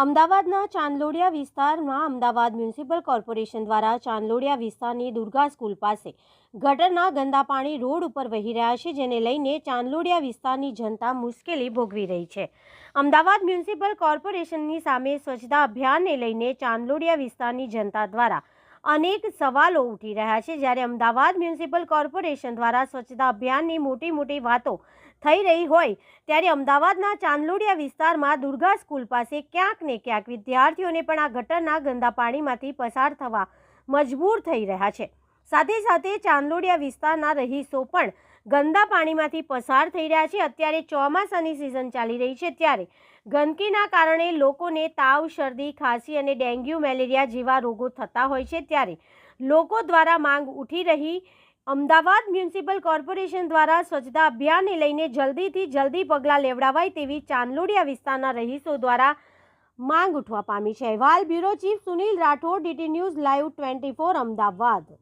અમદાવાદના ચાંદલોડિયા વિસ્તારમાં Ahmedabad municipal corporation દ્વારા ચાંદલોડિયા વિસ્તારની દુર્ગા સ્કૂલ પાસે ગટરના ગંદા પાણી રોડ ઉપર વહી રહ્યા છે, જેને લઈને ચાંદલોડિયા વિસ્તારની જનતા મુશ્કેલી ભોગવી રહી છે. અમદાવાદ મ્યુનિસિપલ કોર્પોરેશનની સામે સ્વચ્છતા અભિયાનને લઈને ચાંદલોડિયા વિસ્તારની જનતા દ્વારા અનેક સવાલો ઉઠી રહ્યા છે. જ્યારે અમદાવાદ મ્યુનિસિપલ કોર્પોરેશન દ્વારા સ્વચ્છતા અભિયાનની મોટી મોટી વાતો થઈ રહી હોય, ત્યારે અમદાવાદના ચાંદલોડિયા વિસ્તારમાં દુર્ગા સ્કૂલ પાસે ક્યાંક ને ક્યાંક વિદ્યાર્થીઓને પણ આ ગટરના ગંદા પાણીમાંથી પસાર થવા મજબૂર થઈ રહ્યા છે. સાથે સાથે ચાંદલોડિયા વિસ્તારના રહીશો પણ ગંદા પાણીમાંથી પસાર થઈ રહ્યા છે. અત્યારે ચોમાસાની સિઝન ચાલી રહી છે. ત્યારે ગંદકીના કારણે લોકોને તાવ, શરદી, ખાંસી અને ડેન્ગ્યુ, મેલેરિયા જેવા રોગો થતા હોય છે. ત્યારે લોકો દ્વારા માંગ ઉઠી રહી અમદાવાદ મ્યુનિસિપલ કોર્પોરેશન દ્વારા સ્વચ્છતા અભિયાનને લઈને જલ્દીથી જલ્દી પગલાં લેવડાવાય તેવી ચાંદલોડિયા વિસ્તારના રહીશો દ્વારા માંગ ઉઠવા પામી છે. અહેવાલ bureau chief Sunil Rathod, DT news live twenty Ahmedabad.